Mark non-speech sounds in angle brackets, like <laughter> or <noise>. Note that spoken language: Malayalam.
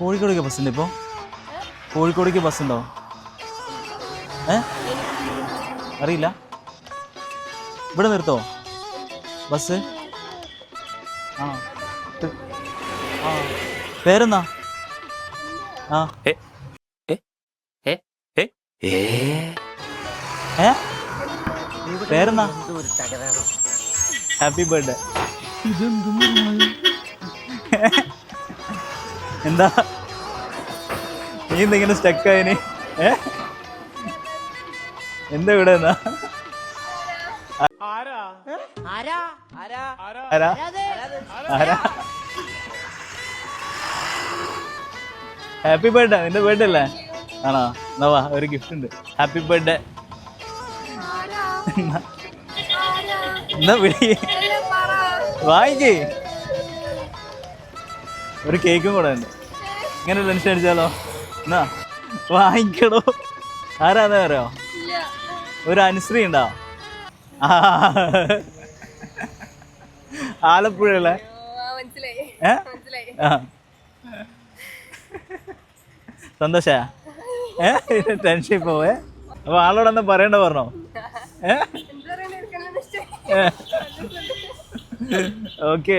കോഴിക്കോടേക്ക് ബസ് ഉണ്ട് ഇപ്പോൾ കോഴിക്കോടേക്ക് ബസ് ഉണ്ടോ ഏ? അറിയില്ല. ഇവിടെ നിർത്തോ? ബസ്? ആ. ആ. പേരെന്നാ ആ. ഏ? പേരെന്നാ ഹാപ്പി ബർത്ത്ഡേ. <laughs> എന്താ? നീ എന്തെങ്കിലും സ്റ്റക്കായിന് ഏ? എന്താ ഇവിടെ എന്നാ? ആരാ? ആരാ? ഹാപ്പി ബർത്ത്ഡേ നിന്റെ ബർത്ത്ഡേ അല്ലേ? ആണോ? എന്നാ വാ ഒരു ഗിഫ്റ്റ് ഉണ്ട്. ഹാപ്പി ബർത്ത്ഡേ എന്നാ വിളി. വാങ്ങിക്കേ ഒരു കേക്കും കൂടെ ഉണ്ട്. ഇങ്ങനെ ലഞ്ച് അടിച്ചാലോ? എന്നാ? വാങ്ങിക്കണോ? ആരാന്ന് പറയോ ഒരു അനുശ്രീ ഉണ്ടോ? ആ. സന്തോഷാ? ഏ? ടെൻഷൻ പോവേ അപ്പൊ ആളോടൊന്നും പറയണ്ട പറഞ്ഞോ? ഏ? എന്താ